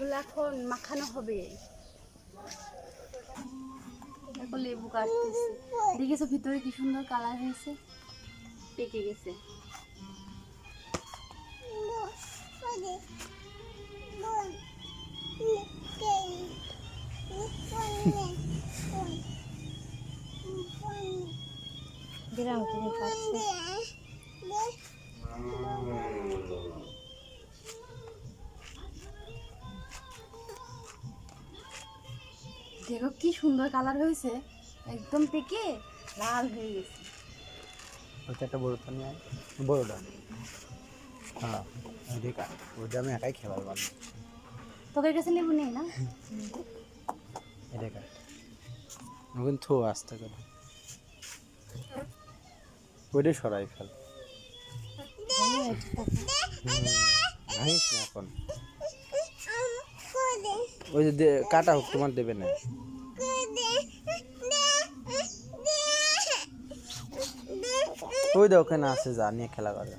এগুলো এখন মাখানো হবে। এখন লেবু কাটতেছে। দেখেছ ভিতরে কি সুন্দর কালার হয়েছে? পেকে গেছে। গ্রাম থেকে দেখো কি সুন্দর কালার হয়েছে। একদম পেকে লাল হয়ে গেছে। ওইটা একটা বড়টা নিয়ে আয়। বড়টা হ্যাঁ ওইদিকে ওইটা আমি একাই খেলার পারব তোদের কাছে লেবু নেই না? এটা কাট ওখানে থো আসতে করে ওইটাই সরাই ফেল। ভাঙিস না এখন। ওই যে কাটা হোক তোমার দেবে না। ওই দে ওখানে আছে যা নিয়ে খেলা করে।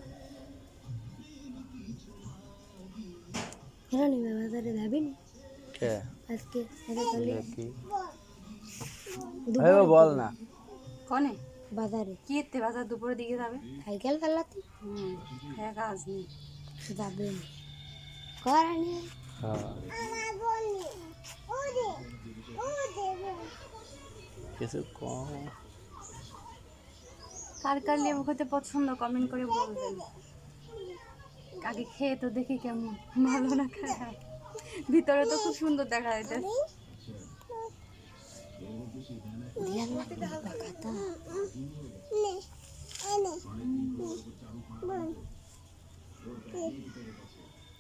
বাজারে যাবেন কে? আজকে আরে কালি কি? দুপুরে বল না। কনে? বাজারে। কি এতে বাজার দুপুরের দিকে যাবে? সাইকেল চালাতে? হুম হ্যাঁ কাজ নেই যাবেন করানি হ্যাঁ। কিছু কম কার কার লেবু খেতে পছন্দ কমেন্ট করে বলবেন। আগে খেয়ে তো দেখি কেমন ভালো না খারাপ। ভিতরে তো খুব সুন্দর দেখা না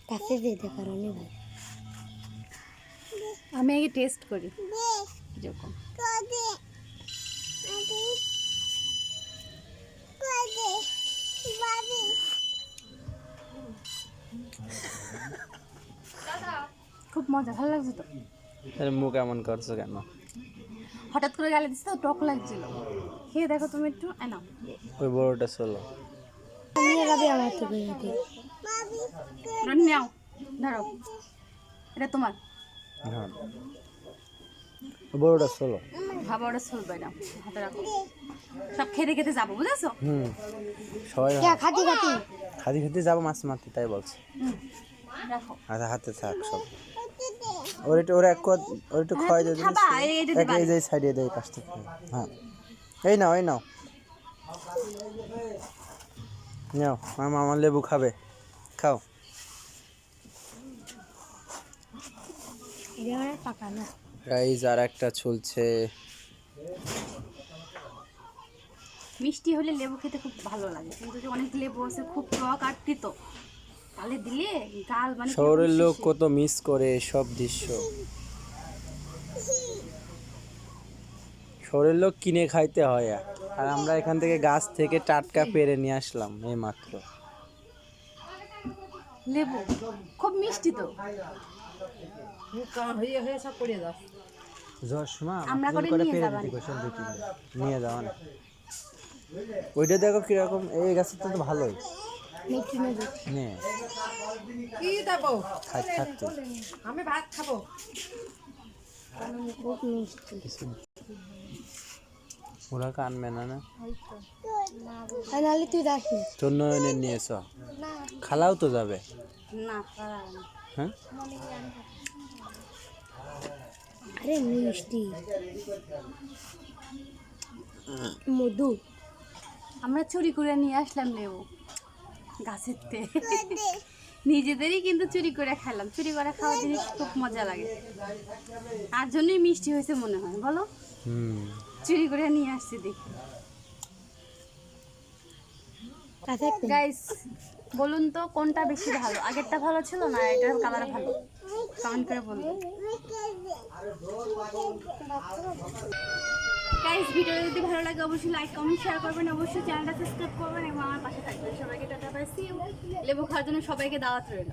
কাছে যেতে ভাই। আমি আগে টেস্ট করি। খুব মজা ভালো লাগছে তো? তাহলে মুখ এমন করছ কেন? হঠাৎ করে গালে দিচ্ছে তো টক লাগছিল। খেয়ে দেখো তুমি একটু এ ওই বড়টা চলো। নিয়ে যাবে আমার নাও। ধরো। এটা তোমার। হ্যাঁ। বড়টা চলো ভাবা ওটা চলবে না? হাতে রাখো। সব খেতে খেতে যাব বুঝেছ? হুম সবাই কে খাতি খাতি। খাদি খাদি যাব মাছ মারতে তাই বলছে। রাখো। হাতে হাতে থাক সব। ওর একটু ওর এক কদ ওর একটু হ্যাঁ, খাওয়াই তুমি এই- এইটা দিবা। এই যে সাইডে দেয় থেকে হ্যাঁ। এই নাও এই নাও। নাও মামা আমার লেবু খাবে। খাও। এটা পাকা না। গাইজ আর একটা চলছে। মিষ্টি হলে লেবু খেতে খুব ভালো লাগে। কিন্তু যে অনেক লেবু আছে খুব টক আর তিতো। তাহলে দিলে গাল মানে শহরের লোক কত মিস করে সব দৃশ্য। শহরের লোক কিনে খাইতে হয় আর আমরা এখান থেকে গাছ থেকে টাটকা পেরে নিয়ে আসলাম এই মাত্র। লেবু খুব মিষ্টি তো। নিয়ে যাবা নিয়ে যাওয়া না। ওইটা দেখো কীরকম এই গাছের তো ভালোই। নে। ওরা কানবে না না? তুই তোর নয়নের নিয়েছ খালাও তো যাবে। না। হ্যাঁ? আরে মিষ্টি। মধু। আমরা চুরি করে নিয়ে আসলাম লেবু গাছের থেকে নিজেদেরই কিন্তু চুরি করে খেলাম। চুরি করে খাওয়া জিনিস খুব মজা লাগে। আর জন্যই মিষ্টি হয়েছে মনে হয় বলো? চুরি করে নিয়ে আসছি দেখি। গাইস বলুন তো, কোনটা বেশি ভালো? আগেরটা ভালো ছিল না? এটার কালার ভালো? কমেন্ট করে বলুন। গাইস ভিডিওটা যদি ভালো লাগে, অবশ্যই লাইক কমেন্ট শেয়ার করবেন। অবশ্যই চ্যানেলটা সাবস্ক্রাইব করবেন এবং আমার পাশে থাকবেন। সবাইকে টাটা বাই সি ইউ লেবু খাওয়ার জন্য সবাইকে দাওয়াত রইল।